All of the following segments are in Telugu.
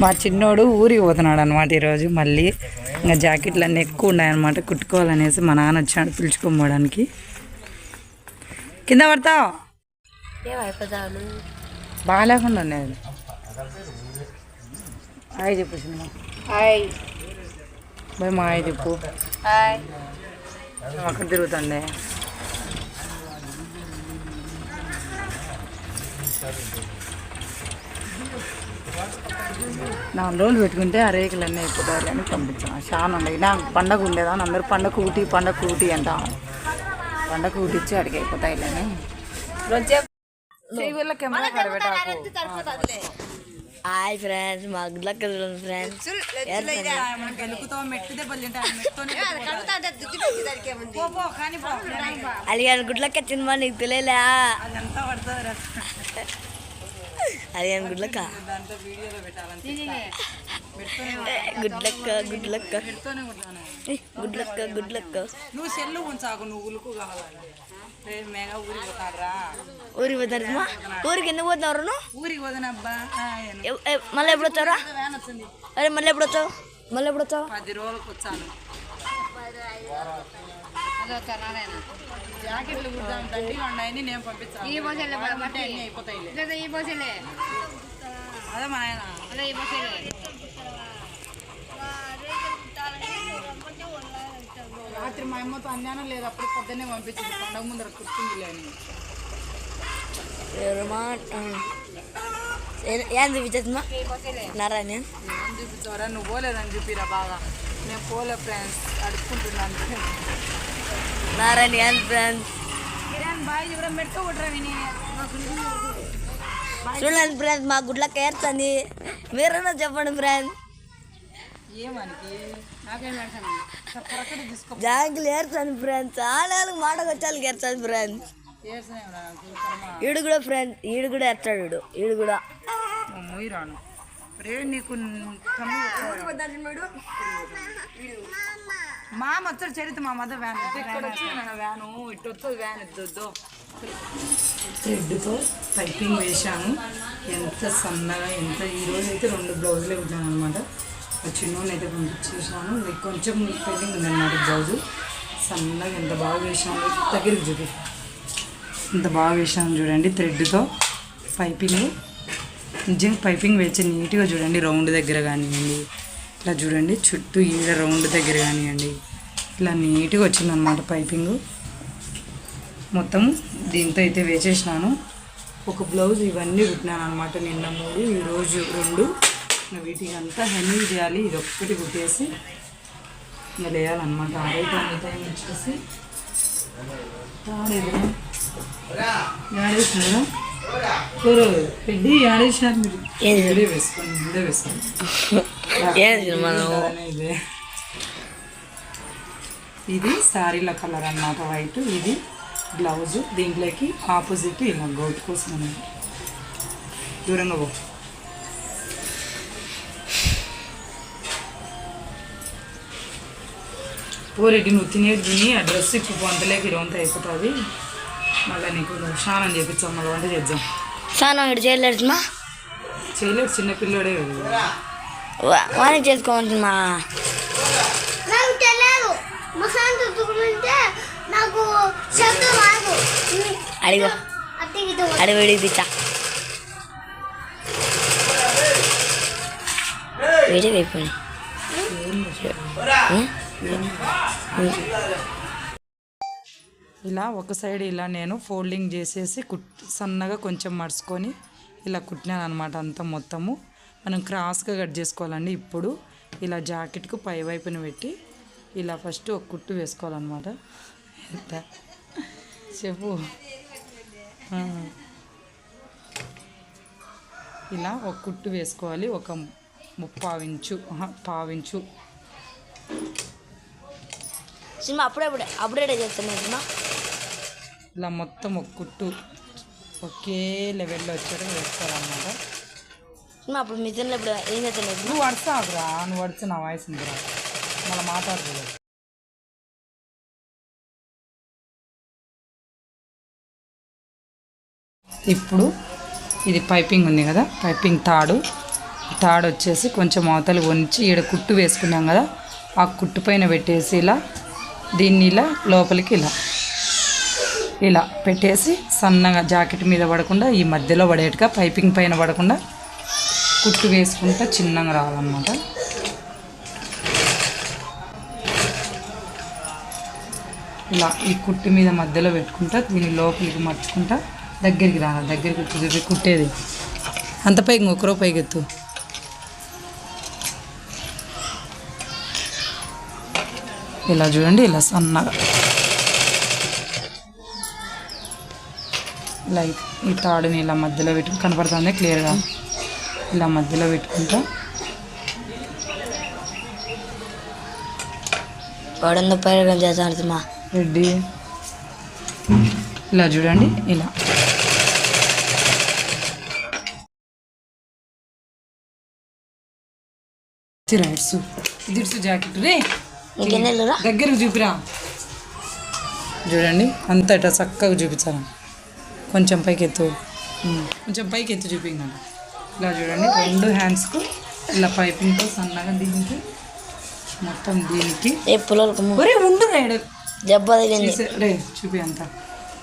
మా చిన్నోడు ఊరికి పోతున్నాడు అనమాట ఈరోజు మళ్ళీ. ఇంకా జాకెట్లు అన్నీ ఎక్కువ ఉన్నాయన్నమాట కుట్టుకోవాలనేసి మా నాన్న వచ్చాడు పిలుచుకోపోవడానికి కింద పడతావు? ఏమైపోతాను బాగా లేకుండా ఉన్నాయి. హాయ్ చెప్పు సినిమా. హాయ్. బాయ్ మా హాయ్ చెప్పు. హాయ్. అక్కడ తిరుగుతుండే. నాలుగు రోజులు పెట్టుకుంటే ఆ రేకులు అన్నీ అయిపోతాయి అని పంపించాను. చాలా ఉన్నాయి. నాకు పండగ ఉండేదా అందరూ పండగ ఊటి పండగ ఊటి అంట. పండగ ఊటిచ్చి అడిగి అయిపోతాయి అని కెమెరా కడబెట్టాకు హాయ్ ఫ్రెండ్స్ మా గుడ్లక్క ఫ్రెండ్స్. అలిగాను గుడ్లక్క సినిమా నీకు తెలియలే. అలిగాను గుడ్లక్క దాంట్లో వీడియోలో పెట్టాలంటే గుడ్లక్క గుడ్లక్క పెడుతూనే ఉంటాను ఏ, గుడ్లక్క గుడ్లక్క నువ్వు సెల్లు ఉంచాకు నువ్వు ఉలుకు ఊరికి పోతారు? ఊరికి ఎందుకు పోతున్నారు నువ్వు? ఊరికి ఎ- మళ్ళీ ఎప్పుడు వచ్చారా అరే మళ్ళీ ఎప్పుడు వచ్చావు? మళ్ళీ ఎప్పుడు వచ్చావు? పది రోజులకు వచ్చాను. జాకెట్లు కుడతాను దండిగా ఉన్నాయని నేను అంటే అన్నీ అయిపోతాయి అదే మా ఆయన. రాత్రి మా అమ్మతో అన్యానం లేదు అప్పుడు పొద్దున్నే పంపించింది. పండగ ముందర కుర్తుంది లేని ఎవరమ్మా? ఆ. ఏ- ఏం చూపించేస్తున్నా నారాయణ? ఏం చూపించారా నువ్వు పోలేదని చెప్పిరా బాగా. నేను పోలే ఫ్రెండ్స్ అడుక్కుంటున్నాను. నారాయణ ఏం ఫ్రెండ్స్. చూడండి ఫ్రెండ్స్ మా గుడ్లక్క ఏర్చండి మీరన్నా చెప్పండి ఫ్రెండ్స్. జాంకులు ఏర్చండి ఫ్రెండ్స్. ఆడాలకు మాటకు వచ్చాలి ఏర్చండి ఫ్రెండ్స్. ఈడు కూడా ఫ్రెండ్స్ ఈడు కూడా ఎత్తాడు ఈడు. ఈడు కూడా. నీకు మా వచ్చాడు చరిత్ర మా మధ్య వ్యాన్. ఇక్కడ వ్యాను? ఇటు వస్తుంది వ్యాన్ ఇద్దొద్దు థ్రెడ్తో పైపింగ్ వేశాను. ఎంత సన్నగా ఎంత ఈ రోజు అయితే రెండు బ్లౌజులే కుట్టాను అనమాట చిన్నోని అయితే పంపించేసాను కొంచెం పెండింగ్ ఉందన్నమాట బ్లౌజు. సన్నగా ఎంత బాగా వేసాను దగ్గరికి చూపి. ఎంత బాగా వేసాను చూడండి థ్రెడ్తో పైపింగ్. నిజంగా పైపింగ్ వేసి నీట్గా చూడండి రౌండ్ దగ్గర కానివ్వండి. ఇట్లా చూడండి చుట్టూ ఈడ రౌండ్ దగ్గర కానివ్వండి. ఇట్లా నీట్గా వచ్చిందనమాట పైపింగ్. మొత్తం దీంతో అయితే వేసేసినాను. ఒక బ్లౌజ్ ఇవన్నీ కుట్టినాను అనమాట నిన్న మూడు ఈరోజు రెండు. వీటికి అంతా హెన్నీ చేయాలి ఇది ఒక్కటి కుట్టేసి ఇంకా లేయాలన్నమాట. ఆరైతే అన్ని వచ్చేసి ఆడేసినారు మీరు? ఇదే వేసుకోండి వేసుకోండి. మనం? శారీల కలర్ అన్నమాట వైట్. ఇది బ్లౌజ్. దీంట్లోకి ఆపోజిట్ ఇలా గోట్ కోసం అన్నమాట. దూరంగా పో. పోరెడ్డి నువ్వు తినేది తిని ఆ డ్రెస్ ఇప్పుడు వంటలేకి ఇరవంత అయిపోతుంది. మళ్ళీ నీకు స్నానం చేపించాం మళ్ళీ వంట చేద్దాం. సానం ఇటు చేయలేదు మా? చేయలేదు చిన్న పిల్లోడే కదా. వాణి చేసుకోమంటున్నా నాకు తెలియదు. మసాన్ తుట్టుకుంటే నాకు శబ్దం రాదు. అడిగో. అడిగి వేడి తెచ్చా వేడి అయిపోయి ఇలా ఒక సైడ్ ఇలా నేను ఫోల్డింగ్ చేసేసి కుట్ సన్నగా కొంచెం మడుచుకొని ఇలా కుట్టినాను అనమాట అంతా మొత్తము. మనం క్రాస్గా కట్ చేసుకోవాలండి ఇప్పుడు. ఇలా జాకెట్కు పై వైపున పెట్టి ఇలా ఫస్ట్ ఒక కుట్టు వేసుకోవాలన్నమాట. ఎంత? చెప్పు. ఇలా ఒక కుట్టు వేసుకోవాలి. ఒక ముప్పావించు పావించు. సినిమా అప్పుడే అప్పుడే అప్పుడే చేస్తున్నా సినిమా ఇలా మొత్తం ఒక కుట్టు ఒకే లెవెల్లో వచ్చాక వేసుకోవాలన్నమాట. సినిమా అప్పుడు మిషన్లో ఇప్పుడు ఏం చేస్తున్నా నువ్వు వడసాగురా నువ్వు వడితే నా వాయిస్ ఉందిరా మళ్ళీ మాట్లాడుతుంది ఇప్పుడు ఇది పైపింగ్ ఉంది కదా పైపింగ్ తాడు. తాడు వచ్చేసి కొంచెం అవతలు వంచి ఈడ కుట్టు వేసుకున్నాం కదా ఆ కుట్టు పైన పెట్టేసి ఇలా దీన్ని ఇలా లోపలికి ఇలా ఇలా పెట్టేసి సన్నగా జాకెట్ మీద పడకుండా ఈ మధ్యలో పడేట్టుగా పైపింగ్ పైన పడకుండా కుట్టు వేసుకుంటా చిన్నగా రావాలన్నమాట ఇలా ఈ కుట్టు మీద మధ్యలో పెట్టుకుంటా దీని లోపలికి మర్చుకుంటా దగ్గరికి రా దగ్గరికి కుట్టు కుట్టేది. అంత పైకి ఇంకొకరో పైకి ఎత్తు. ఇలా చూడండి ఇలా సన్నగా. ఇలా ఈ- తాడుని ఇలా మధ్యలో పెట్టు కనపడుతుంది క్లియర్గా. ఇలా మధ్యలో పెట్టుకుంటా. వాడందో రెడ్డి. ఇలా చూడండి ఇలా. ఇట్స్ జాకెట్ రే. దగ్గరకు చూపిరా. చూడండి అంత ఇట్లా చక్కగా చూపించాను కొంచెం పైకి ఎత్తు కొంచెం పైకి ఎత్తు చూపించాను ఇలా చూడండి రెండు హ్యాండ్స్కు ఇలా పైపింగ్తో సన్నగా దీనికి మొత్తం దీనికి. ఉండు దెబ్బ రే చూపి అంతా.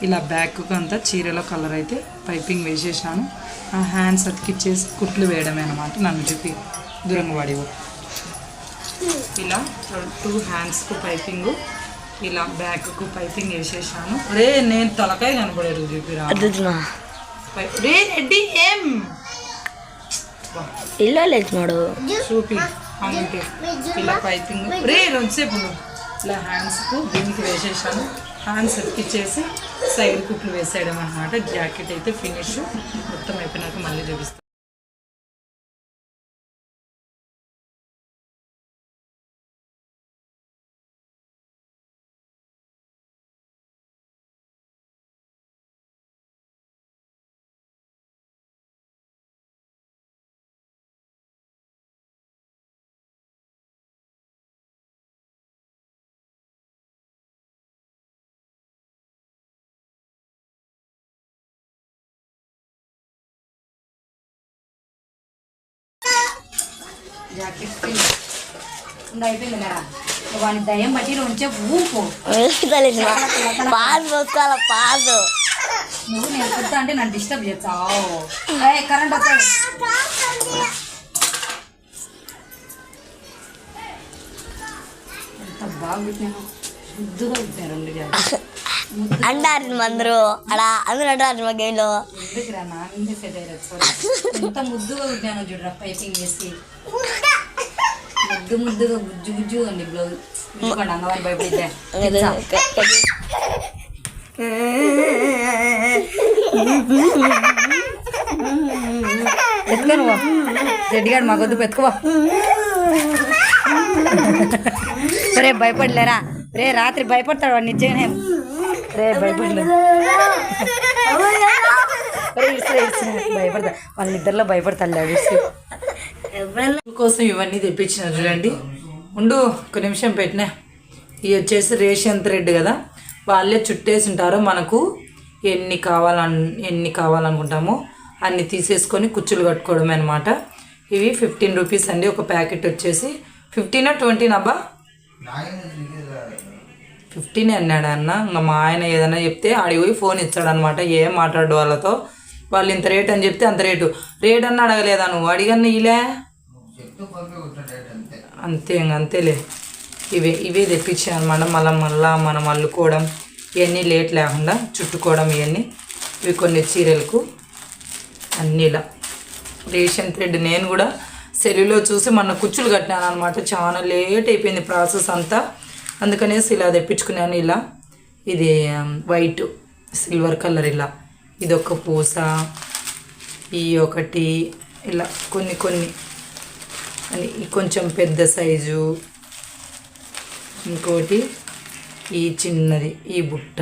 ఇలా బ్యాక్ అంతా చీరలో కలర్ అయితే పైపింగ్ వేసేసాను. ఆ హ్యాండ్స్ అతికిచ్చేసి కుట్లు వేయడమే అనమాట నన్ను చూపి దూరంగా పడివు ఇలా టూ హ్యాండ్స్కు పైపింగ్ ఇలా బ్యాక్కు పైపింగ్ వేసేసాను. రే నేను తలకాయ కనపడేది చూపిరా రే రెడ్డి ఏం? ఇల్లు లేచినాడు చూపి అంటే ఇలా పైపింగ్ రే రెండుసేపు. ఇలా హ్యాండ్స్కు దీనికి వేసేసాను. హ్యాండ్స్ ఎక్కిచ్చేసి సైడ్ కుట్లు వేసేయడం అనమాట జాకెట్ అయితే ఫినిష్ మొత్తం అయిపోయినాక మళ్ళీ చూపిస్తాను వాని దయ్యం బట్టి ఉంచే ఊపు తెలిసిన పాదు పోసుకోవాల? పాదు నువ్వు నేను అంటే నన్ను డిస్టర్బ్ చేస్తావు? కరెంట్ వస్తాడు ఎంత బాగా పెట్టినాను ముద్దుగా పెట్టినారు రెండు జాగ్రత్త అంటారు అందరూ అలా అందరూ అంటారు మా గేమ్లో. ఎంత ముద్దుగా చూడరా పైపింగ్ చేసి. ముద్దు ముద్దుగా గుజ్జు గుజ్జు అండి బ్లౌజ్ ఇదిగోండి అంగవారి భయపడితే ఎత్తుకో నువ్వు రెడ్డిగాడు మాకొద్దు పెట్టుకోవా రే భయపడలేరా రే రాత్రి భయపడతాడు వాడు నిజంగానే రే భయపడలేదు రే ఇసురే ఇసురే భయపడతా వాళ్ళ నిద్రలో భయపడతాడు ఇసు కోసం ఇవన్నీ తెప్పించిన చూడండి. ఉండు ఒక నిమిషం పెట్టినా. ఇవి వచ్చేసి రేషన్ థ్రెడ్ కదా. వాళ్ళే చుట్టేసి ఉంటారు మనకు ఎన్ని కావాలన్ ఎన్ని కావాలనుకుంటామో అన్ని తీసేసుకొని కుచ్చులు కట్టుకోవడమే అనమాట ఇవి ఫిఫ్టీన్ రూపీస్ అండి. ఒక ప్యాకెట్ వచ్చేసి ఫిఫ్టీనా ట్వంటీనా అబ్బా? ఫిఫ్టీన్ అన్నాడు అన్న? ఇంకా మా ఆయన ఏదైనా చెప్తే ఆడికి పోయి ఫోన్ ఇచ్చాడు అనమాట ఏం మాట్లాడు వాళ్ళతో? వాళ్ళు ఇంత రేట్ అని చెప్తే అంత రేటు. రేట్ అన్న అడగలేదా నువ్వు? అడిగన్న ఇలే. అంతే. అంతేలే. ఇవే ఇవే తెప్పించాను అనమాట మళ్ళీ మళ్ళా మనం అల్లుకోవడం ఇవన్నీ లేట్ లేకుండా చుట్టుకోవడం ఇవన్నీ. ఇవి కొన్ని చీరలకు అన్నీ ఇలా రేషన్ థ్రెడ్ నేను కూడా సెల్లులో చూసి మొన్న కుచ్చులు కట్టినాను అనమాట చాలా లేట్ అయిపోయింది ప్రాసెస్ అంతా. అందుకనేసి ఇలా తెప్పించుకున్నాను ఇలా. ఇది వైట్ సిల్వర్ కలర్ ఇలా. ఇది ఒక పూస ఈ ఒకటి ఇలా కొన్ని కొన్ని. అని కొంచెం పెద్ద సైజు. ఇంకోటి ఈ చిన్నది ఈ బుట్ట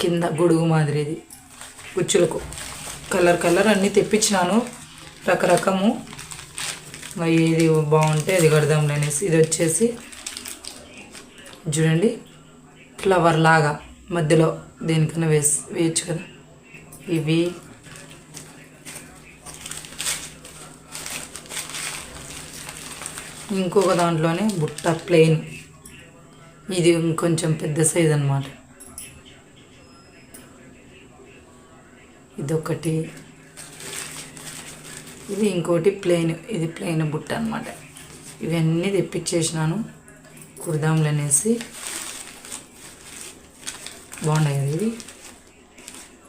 కింద గొడుగు మాదిరిది. కుచ్చులకు కలర్ కలర్ అన్నీ తెప్పించినాను. రకరకము. ఇది ఏది బాగుంటే అది కడదాంలే అనేసి. ఇది వచ్చేసి చూడండి ఫ్లవర్ లాగా మధ్యలో దేనికన్నా వేసి వేయచ్చు కదా. ఇవి ఇంకొక దాంట్లోనే బుట్ట ప్లెయిన్ ఇది ఇంకొంచెం పెద్ద సైజ్ అనమాట ఇదొకటి ఇది ఇంకోటి ప్లెయిన్ ఇది ప్లెయిన్ బుట్ట అనమాట ఇవన్నీ తెప్పించేసినాను. కుడదాంలు అనేసి బాగున్నాయి కదా